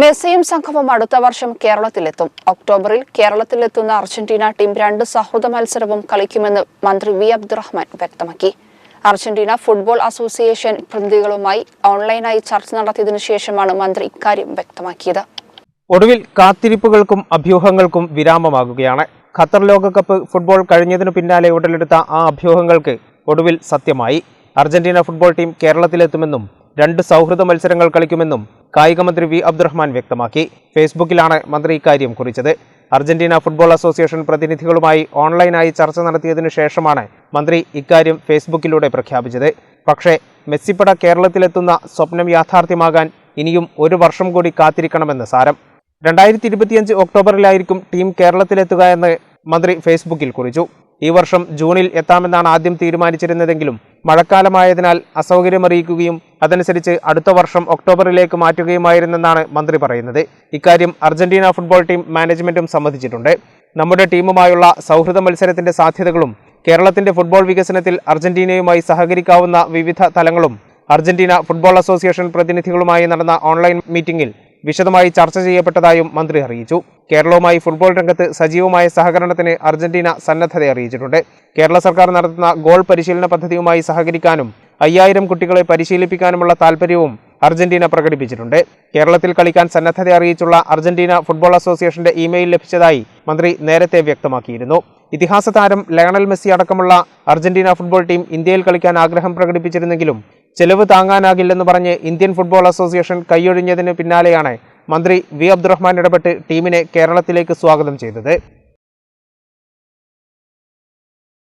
മെസ്സിയും സംഘവും അടുത്ത വർഷം കേരളത്തിലെത്തും. ഒക്ടോബറിൽ കേരളത്തിലെത്തുന്ന അർജന്റീന ടീം രണ്ട് സൗഹൃദ മത്സരവും കളിക്കുമെന്ന് മന്ത്രി വി അബ്ദുറഹ്മാൻ വ്യക്തമാക്കി. അർജന്റീന ഫുട്ബോൾ അസോസിയേഷൻ പ്രതിനിധികളുമായി ഓൺലൈനായി ചർച്ച നടത്തിയതിനു ശേഷമാണ് മന്ത്രി ഇക്കാര്യം വ്യക്തമാക്കിയത്. ഒടുവിൽ കാത്തിരിപ്പുകൾക്കും അഭ്യൂഹങ്ങൾക്കും വിരാമമാകുകയാണ്. ഖത്തർ ലോകകപ്പ് ഫുട്ബോൾ കഴിഞ്ഞതിനു പിന്നാലെ ഉടലെടുത്ത ആ അഭ്യൂഹങ്ങൾക്ക് ഒടുവിൽ സത്യമായി. അർജന്റീന ഫുട്ബോൾ ടീം കേരളത്തിലെത്തുമെന്നും രണ്ട് സൗഹൃദ മത്സരങ്ങൾ കളിക്കുമെന്നും കായികമന്ത്രി വി അബ്ദുറഹ്മാൻ വ്യക്തമാക്കി. ഫേസ്ബുക്കിലാണ് മന്ത്രി ഇക്കാര്യം കുറിച്ചത്. അർജന്റീന ഫുട്ബോൾ അസോസിയേഷൻ പ്രതിനിധികളുമായി ഓൺലൈനായി ചർച്ച നടത്തിയതിനു ശേഷമാണ് മന്ത്രി ഇക്കാര്യം ഫേസ്ബുക്കിലൂടെ പ്രഖ്യാപിച്ചത്. പക്ഷേ മെസ്സിപ്പട കേരളത്തിലെത്തുന്ന സ്വപ്നം യാഥാർത്ഥ്യമാകാൻ ഇനിയും ഒരു വർഷം കൂടി കാത്തിരിക്കണമെന്ന് സാരം. രണ്ടായിരത്തി ഇരുപത്തിയഞ്ച് ഒക്ടോബറിലായിരിക്കും ടീം കേരളത്തിലെത്തുക എന്ന് മന്ത്രി ഫേസ്ബുക്കിൽ കുറിച്ചു. ഈ വർഷം ജൂണിൽ എത്താമെന്നാണ് ആദ്യം തീരുമാനിച്ചിരുന്നതെങ്കിലും മഴക്കാലമായതിനാൽ അസൗകര്യമറിയിക്കുകയും അതനുസരിച്ച് അടുത്ത വർഷം ഒക്ടോബറിലേക്ക് മാറ്റുകയുമായിരുന്നെന്നാണ് മന്ത്രി പറയുന്നത്. ഇക്കാര്യം അർജന്റീന ഫുട്ബോൾ ടീം മാനേജ്മെന്റും സമ്മതിച്ചിട്ടുണ്ട്. നമ്മുടെ ടീമുമായുള്ള സൗഹൃദ മത്സരത്തിന്റെ സാധ്യതകളും കേരളത്തിന്റെ ഫുട്ബോൾ വികസനത്തിൽ അർജന്റീനയുമായി സഹകരിക്കാവുന്ന വിവിധ തലങ്ങളും അർജന്റീന ഫുട്ബോൾ അസോസിയേഷൻ പ്രതിനിധികളുമായി നടന്ന ഓൺലൈൻ മീറ്റിംഗിൽ വിശദമായി ചർച്ച ചെയ്യപ്പെട്ടതായും മന്ത്രി അറിയിച്ചു. കേരളവുമായി ഫുട്ബോൾ രംഗത്ത് സജീവമായ സഹകരണത്തിന് അർജന്റീന സന്നദ്ധത അറിയിച്ചിട്ടുണ്ട്. കേരള സർക്കാർ നടത്തുന്ന ഗോൾ പരിശീലന പദ്ധതിയുമായി സഹകരിക്കാനും അയ്യായിരം കുട്ടികളെ പരിശീലിപ്പിക്കാനുമുള്ള താൽപ്പര്യവും അർജന്റീന പ്രകടിപ്പിച്ചിട്ടുണ്ട്. കേരളത്തിൽ കളിക്കാൻ സന്നദ്ധത അറിയിച്ചുള്ള അർജന്റീന ഫുട്ബോൾ അസോസിയേഷന്റെ ഇമെയിൽ ലഭിച്ചതായി മന്ത്രി നേരത്തെ വ്യക്തമാക്കിയിരുന്നു. ഇതിഹാസ താരം ലയണൽ മെസ്സി അടക്കമുള്ള അർജന്റീന ഫുട്ബോൾ ടീം ഇന്ത്യയിൽ കളിക്കാൻ ആഗ്രഹം പ്രകടിപ്പിച്ചിരുന്നെങ്കിലും ചെലവ് താങ്ങാനാകില്ലെന്ന് പറഞ്ഞ് ഇന്ത്യൻ ഫുട്ബോൾ അസോസിയേഷൻ കൈയൊഴിഞ്ഞതിന് പിന്നാലെയാണ് മന്ത്രി വി അബ്ദുറഹ്മാൻ ഇടപെട്ട് ടീമിനെ കേരളത്തിലേക്ക് സ്വാഗതം ചെയ്തത്.